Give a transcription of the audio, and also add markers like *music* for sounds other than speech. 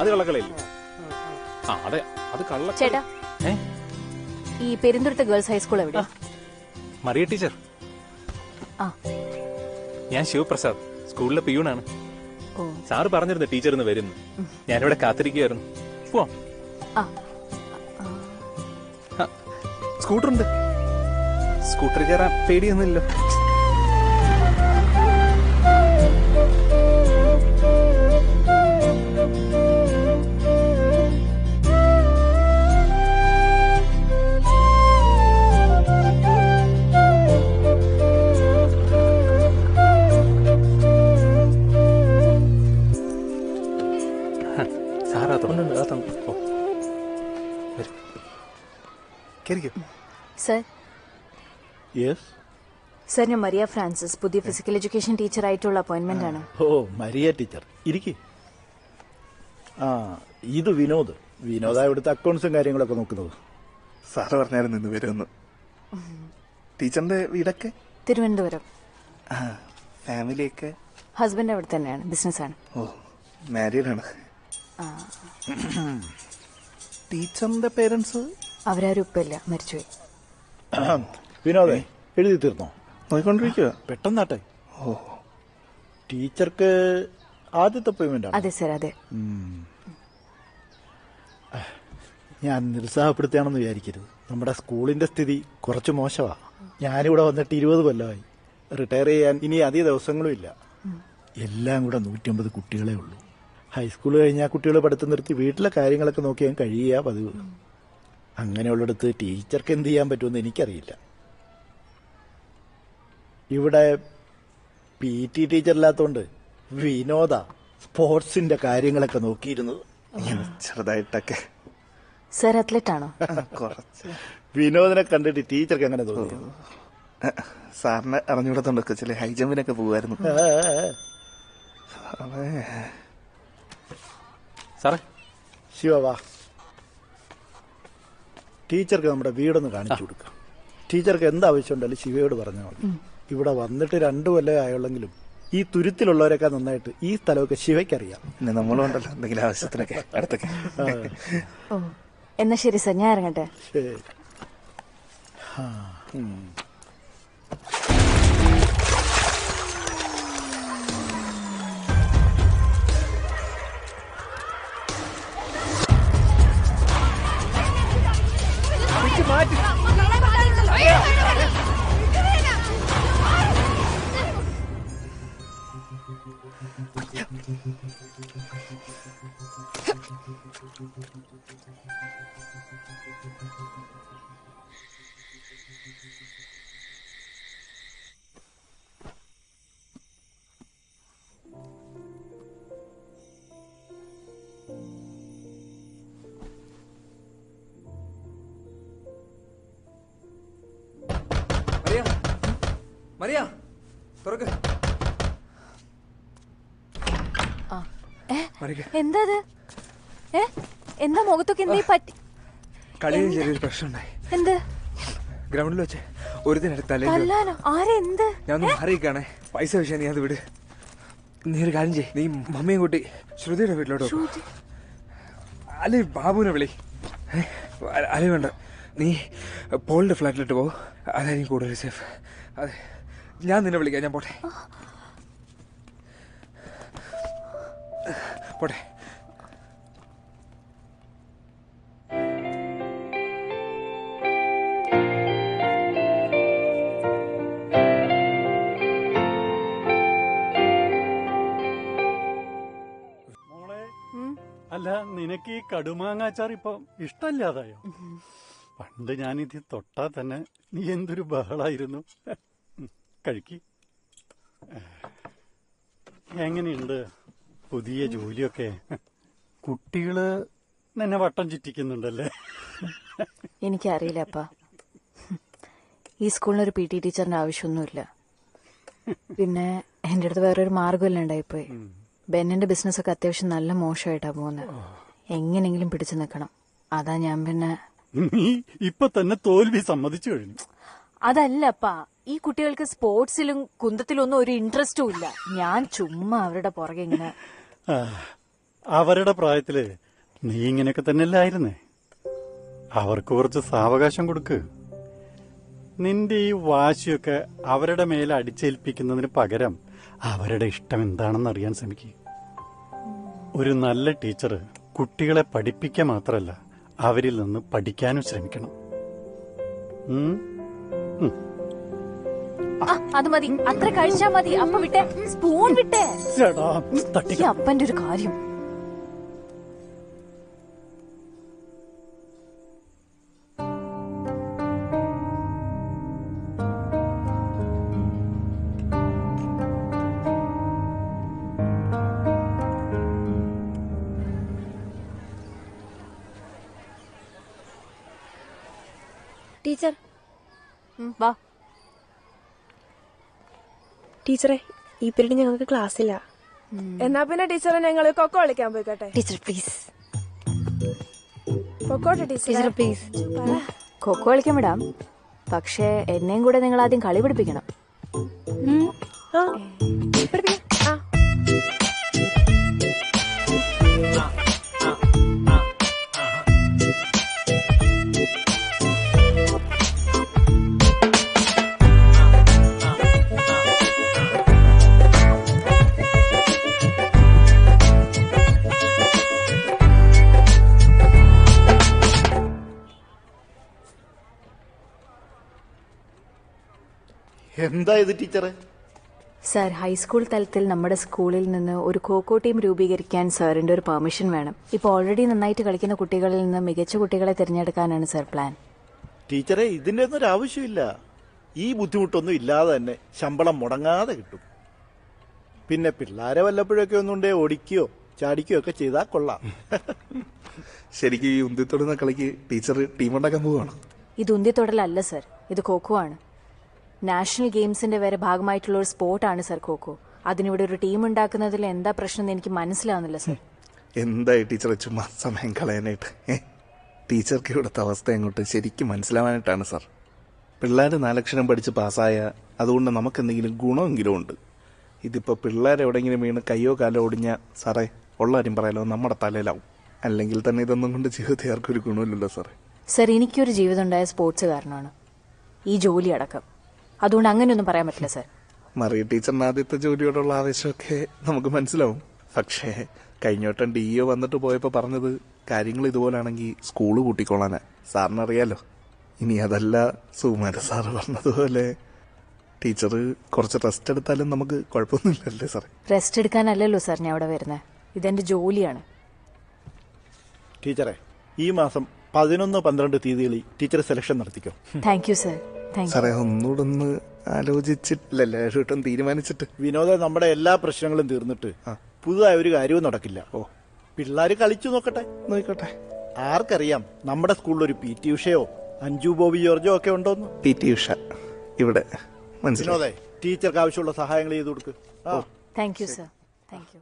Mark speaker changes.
Speaker 1: അത് കള്ളക്കളിയല്ലേ ആ അതെ അത് കള്ള
Speaker 2: ചേട്ടാ
Speaker 1: ഏ?
Speaker 2: ഈ പെരുന്തുരുത്ത ഗേൾസ് ഹൈസ്കൂൾ എവിടെ
Speaker 1: മറിയ ടീച്ചർ.
Speaker 2: ആ.
Speaker 1: ഞാൻ ശിവപ്രസാദ് സ്കൂളിലെ പിയൂണാണ്.
Speaker 2: ഓ.
Speaker 1: സാറ് പറഞ്ഞിരുന്നു ടീച്ചർ ഇന്ന് വരുന്നു. ഞാനിവിടെ കാത്തിരിക്കുകയായിരുന്നു പോവാം.
Speaker 2: ആ.
Speaker 1: സ്കൂട്ടറുണ്ട്. സ്കൂട്ടർ കയറാൻ പേടിയൊന്നുമില്ലോ.
Speaker 2: സർ.
Speaker 3: യെസ്
Speaker 2: സർ ഞാൻ മരിയ ഫ്രാൻസിസ് പുതിയ ഫിസിക്കൽ എഡ്യൂക്കേഷൻ ടീച്ചർ ആയിട്ടുള്ള അപ്പോയിന്റ്മെന്റ് ആണ്.
Speaker 3: ഓ മരിയ ടീച്ചർ ഇരിക്കേ. ആ ഇത് വിനോദ്. വിനോദ ഇവിടുത്തെ അക്കൗണ്ട്സും കാര്യങ്ങളൊക്കെ നോക്കുന്നത്.
Speaker 4: സാറ് പറഞ്ഞായിരുന്നു ഇന്ന് വരുമെന്ന്. ടീച്ചറിന്റെ വീടൊക്കെ?
Speaker 2: തിരുവനന്തപുരം.
Speaker 4: ആ ഫാമിലിയൊക്കെ?
Speaker 2: ഹസ്ബൻഡ് അവിടെ തന്നെയാണ് ബിസിനസ്സാണ്
Speaker 4: ഓ മാരീഡാണ് *clears throat* ടീച്ചറിന്റെ പേരൻസ്?
Speaker 2: അവരാരും ഇപ്പല്ല മരിച്ചുപോയി.
Speaker 3: വിനോദേ എഴുതി തീർന്നോ?
Speaker 4: നോക്കിക്കൊണ്ടിരിക്കുക
Speaker 3: പെട്ടെന്നാട്ടെ.
Speaker 4: ഓ.
Speaker 3: ടീച്ചർക്ക് ആദ്യത്തെ പേയ്മെന്റ്
Speaker 2: അതെ സർ അതെ.
Speaker 3: ഞാൻ നിരുത്സാഹപ്പെടുത്തുകയാണെന്ന് വിചാരിക്കരുത്. നമ്മുടെ സ്കൂളിന്റെ സ്ഥിതി കുറച്ച് മോശമാ. ഞാനിവിടെ വന്നിട്ട് ഇരുപത് കൊല്ലമായി. റിട്ടയർ ചെയ്യാൻ ഇനി അധിക ദിവസങ്ങളും ഇല്ല. എല്ലാം കൂടെ നൂറ്റമ്പത് കുട്ടികളെ ഉള്ളൂ. ഹൈസ്കൂൾ കഴിഞ്ഞാൽ കുട്ടികൾ പഠിത്തം നിർത്തി വീട്ടിലെ കാര്യങ്ങളൊക്കെ നോക്കി ഞാൻ കഴിയുക പതിവ്. അങ്ങനെയുള്ളിടത്ത് ടീച്ചർക്ക് എന്ത് ചെയ്യാൻ പറ്റുമെന്ന് എനിക്കറിയില്ല. ഇവിടെ പി ടി ടീച്ചർ ഇല്ലാത്തോണ്ട് വിനോദ സ്പോർട്സിന്റെ കാര്യങ്ങളൊക്കെ നോക്കിയിരുന്നത്.
Speaker 4: ചെറുതായിട്ടൊക്കെ.
Speaker 2: സർ അത്ലറ്റ് ആണോ?
Speaker 4: കുറച്ച്.
Speaker 3: വിനോദിനെ കണ്ടിട്ട് ടീച്ചർക്ക് അങ്ങനെ തോന്നി
Speaker 4: സാറിനെ അറിഞ്ഞുകൂടത്തോണ്ടൊക്കെ ചില ഹൈജമ്പിനൊക്കെ പോകുമായിരുന്നു സാറേ?
Speaker 3: ശിവവാ ടീച്ചർക്ക് നമ്മുടെ വീടൊന്ന് കാണിച്ചു കൊടുക്കാം. ടീച്ചർക്ക് എന്ത് ആവശ്യമുണ്ടാലും ശിവയോട് പറഞ്ഞാൽ മതി. ഇവിടെ വന്നിട്ട് രണ്ടു കൊല്ലം ആയുള്ളെങ്കിലും ഈ തുരുത്തിലുള്ളവരൊക്കെ നന്നായിട്ട് ഈ സ്ഥലമൊക്കെ ശിവയ്ക്കറിയാം.
Speaker 4: പിന്നെ നമ്മളുണ്ടല്ലോ എന്തെങ്കിലും ആവശ്യത്തിനൊക്കെ അടുത്തൊക്കെ.
Speaker 2: എന്നാ ശരി സർ ഞാൻ ഇറങ്ങട്ടെ.
Speaker 3: ശരി.
Speaker 5: മറിയ മറിയ തുറക്ക്
Speaker 2: എന്താ എന്താ മുഖത്തൊക്കെ എന്തേ പറ്റി
Speaker 5: കളിയിൽ ചെറിയൊരു പ്രശ്നമുണ്ടായി.
Speaker 2: എന്ത്?
Speaker 5: ഗ്രൗണ്ടിൽ വെച്ച് ഒരു
Speaker 2: ആരെന്ത്
Speaker 5: ഞാൻ ഒന്ന് മാറിയിക്കാണേ പൈസ വിഷയം നീ അത് വിട്. നീ ഒരു കാര്യം ചെയ്യ്. നീ മമ്മിയും കൂട്ടി ശ്രുതിയുടെ വീട്ടിലോട്ട്. അല്ലെ ബാബുവിനെ വിളി. അല്ലെ വേണ്ട. നീ പോളിന്റെ ഫ്ലാറ്റിലിട്ട് പോ. അതായിരിക്കും കൂടുതൽ സേഫ്. അതെ. ഞാൻ നിന്നെ വിളിക്കാം ഞാൻ പോട്ടെ. പോട്ടെ.
Speaker 6: അല്ല നിനക്ക് ഈ കടുമാങ്ങാച്ചാർ ഇപ്പൊ ഇഷ്ടല്ലാതായോ പണ്ട് ഞാനിത് തൊട്ടാ തന്നെ നീ എന്തൊരു ബഹളായിരുന്നു. കഴിക്ക്. എങ്ങനെയുണ്ട് പുതിയ ജോലിയൊക്കെ? കുട്ടികൾ നിന്നെ വട്ടം ചുറ്റിക്കുന്നുണ്ടല്ലേ?
Speaker 2: എനിക്കറിയില്ല അപ്പ ഈ സ്കൂളിന് ഒരു പി ടി ടീച്ചറിന്റെ ആവശ്യമൊന്നുമില്ല. പിന്നെ എന്റെ അടുത്ത് വേറൊരു മാർഗമല്ല ഉണ്ടായിപ്പോയി? ബെന്നിന്റെ ബിസിനസ് ഒക്കെ അത്യാവശ്യം നല്ല മോശമായിട്ടാ പോകുന്നത് എങ്ങനെങ്കിലും പിടിച്ചു നിൽക്കണം. അതാ ഞാൻ പിന്നെ
Speaker 6: നീ ഇപ്പൊ തന്നെ തോൽവി സമ്മതിച്ചു കഴിഞ്ഞു.
Speaker 2: അതല്ലപ്പാ. ഈ കുട്ടികൾക്ക് സ്പോർട്സിലും കുന്തത്തിലും ഒന്നും ഒരു ഇൻട്രസ്റ്റും ഇല്ല. ഞാൻ ചുമ്മാ അവരുടെ പുറകെ ഇങ്ങനെ
Speaker 6: അവരുടെ പ്രായത്തിൽ നീ ഇങ്ങനെയൊക്കെ തന്നെ തന്നെയല്ലായിരുന്നേ. അവർക്ക് കുറച്ച് സാവകാശം കൊടുക്ക്. നിന്റെ ഈ വാശിയൊക്കെ അവരുടെ മേലെ അടിച്ചേൽപ്പിക്കുന്നതിന് പകരം അവരുടെ ഇഷ്ടം എന്താണെന്ന് അറിയാൻ ശ്രമിക്കുക ഒരു നല്ല ടീച്ചർ കുട്ടികളെ പഠിപ്പിക്കുക മാത്രമല്ല അവരിൽ നിന്ന് പഠിക്കാനും ശ്രമിക്കണം. ഉം?
Speaker 2: ആ, അത് മതി. അത്ര കഴിച്ചാ മതി. അപ്പ വിട്ടെ. സ്പൂൺ വിട്ടെ. ഈ അപ്പന്റെ ഒരു കാര്യം.
Speaker 7: ടീച്ചർ.
Speaker 2: വാ.
Speaker 7: ടീച്ചറെ ഈ പീരീഡ് ഞങ്ങൾക്ക് ക്ലാസ്സില്ല. എന്നാ പിന്നെ ടീച്ചറെ ഞങ്ങൾ കൊക്കോ കളിക്കാൻ പോയിക്കോട്ടെ.
Speaker 2: Teacher please.
Speaker 7: പൊക്കോട്ടെ ടീച്ചർ
Speaker 2: ടീച്ചർ പ്ലീസ്. കൊക്കോ കളിക്കാൻ വിടാം. പക്ഷേ എന്നെയും കൂടെ നിങ്ങൾ ആദ്യം കളി പിടിപ്പിക്കണം.
Speaker 7: ആ.
Speaker 3: എന്താ ഇത് ടീച്ചറെ?
Speaker 2: സർ ഹൈസ്കൂൾ തലത്തിൽ നമ്മുടെ സ്കൂളിൽ നിന്ന് ഒരു ഖോഖോ ടീം രൂപീകരിക്കാൻ സാറിന്റെ ഒരു പെർമിഷൻ വേണം. ഇപ്പോൾ ഓൾറെഡി നന്നായിട്ട് കളിക്കുന്ന കുട്ടികളിൽ നിന്ന് മികച്ച കുട്ടികളെ തിരഞ്ഞെടുക്കാനാണ് സർ പ്ലാൻ
Speaker 3: ടീച്ചറെ ഇതിന്റെ ഒന്നും ഒരു ആവശ്യമില്ല. ഈ ബുദ്ധിമുട്ടൊന്നും ഇല്ലാതെ തന്നെ ശമ്പളം മുടങ്ങാതെ കിട്ടും. പിന്നെ പിള്ളേരെ വല്ലപ്പോഴൊക്കെ ഒന്നുണ്ടേ ഓടിക്കുകയോ ചാടിക്കുകയോ ഒക്കെ ചെയ്താൽ കൊള്ളാം.
Speaker 4: ശരിക്കും ഈ ഉന്തിത്തൊടുന്ന കളിക്ക് ടീച്ചർ ടീം ഉണ്ടാക്കാൻ പോവുകയാണ്?
Speaker 2: ഇത് ഉന്തിത്തൊടലല്ല സർ ഇത് ഖോഖോ ആണ്. നാഷണൽ ഗെയിംസിന്റെ വരെ ഭാഗമായിട്ടുള്ള ഒരു സ്പോർട്ടാണ് സർ ഖോഖോ. അതിനിവിടെ ഒരു ടീം ഉണ്ടാക്കുന്നതിൽ എന്താ പ്രശ്നം എന്ന് എനിക്ക് മനസ്സിലാവുന്നില്ല സർ.
Speaker 4: എന്തായി ടീച്ചർ ചുമ്മാ സമയം കളയാനായിട്ട്? ടീച്ചർക്ക് ഇവിടുത്തെ അവസ്ഥ അങ്ങോട്ട് ശരിക്കും മനസ്സിലാവാനായിട്ടാണ് സർ. പിള്ളേർ നാലക്ഷരം പഠിച്ച് പാസ്സായ അതുകൊണ്ട് നമുക്ക് എന്തെങ്കിലും ഗുണമെങ്കിലും ഉണ്ട്. ഇതിപ്പോൾ പിള്ളേരെ എവിടെയെങ്കിലും വീണ് കയ്യോ കാലോ ഒടിഞ്ഞ സാറേ ഉള്ള കാര്യം പറയാലോ? നമ്മുടെ തലയിലാവും. അല്ലെങ്കിൽ തന്നെ ഇതൊന്നും കൊണ്ട് ജീവിതത്തിൽ ആർക്കും ഒരു ഗുണമില്ലല്ലോ സാറേ.
Speaker 2: സർ എനിക്കൊരു ജീവിതം ഉണ്ടായ സ്പോർട്സ് കാരണമാണ് ഈ ജോലി അടക്കം. അതുകൊണ്ട് അങ്ങനെയൊന്നും പറയാൻ പറ്റില്ല സാർ.
Speaker 4: മറിയ ടീച്ചറിന് ആദ്യത്തെ ജോലിയോടുള്ള ആവേശമൊക്കെ നമുക്ക് മനസ്സിലാവും. പക്ഷേ കഴിഞ്ഞോട്ടം ഡി ഒ വന്നിട്ട് പോയപ്പോൾ പറഞ്ഞത് കാര്യങ്ങൾ ഇതുപോലാണെങ്കിൽ സ്കൂൾ കൂട്ടിക്കൊള്ളാനാ സാറിനറിയാലോ? ഇനി അതല്ല സുകുമാര സാറ് പറഞ്ഞതുപോലെ. ടീച്ചർ കുറച്ച് റെസ്റ്റ് എടുത്താലും നമുക്ക് കുഴപ്പമൊന്നുമില്ലല്ലേ സാറേ
Speaker 2: റെസ്റ്റ് എടുക്കാനല്ലല്ലോ സാർ ഞാൻ അവിടെ വരുന്നത് ഇതെന്റെ ജോലിയാണ്.
Speaker 3: ടീച്ചറെ ഈ മാസം പതിനൊന്ന് പന്ത്രണ്ട് തീയതികളിൽ ടീച്ചർ സെലക്ഷൻ നടത്തിക്കോ.
Speaker 2: താങ്ക് യു സർ
Speaker 4: സാറേ ഒന്നുകൂടെ ഒന്ന് ആലോചിച്ചിട്ടില്ലല്ലേ? ഒരു തീരുമാനിച്ചിട്ട്.
Speaker 3: വിനോദ നമ്മുടെ എല്ലാ പ്രശ്നങ്ങളും തീർന്നിട്ട് പുതുതായ ഒരു കാര്യവും നടക്കില്ല. ഓ. പിള്ളേര് കളിച്ചു നോക്കട്ടെ.
Speaker 4: നോക്കട്ടെ.
Speaker 3: ആർക്കറിയാം നമ്മുടെ സ്കൂളിൽ ഒരു പി ടി ഉഷയോ അഞ്ജു ബോബി ജോർജോ ഒക്കെ ഉണ്ടോന്ന്.
Speaker 4: പി ടി ഉഷ ഇവിടെ മനസ്സിലായി.
Speaker 3: വിനോദേ ടീച്ചർക്ക് ആവശ്യമുള്ള സഹായങ്ങൾ ചെയ്തു കൊടുക്ക്. ആ.
Speaker 2: Thank you sir thank you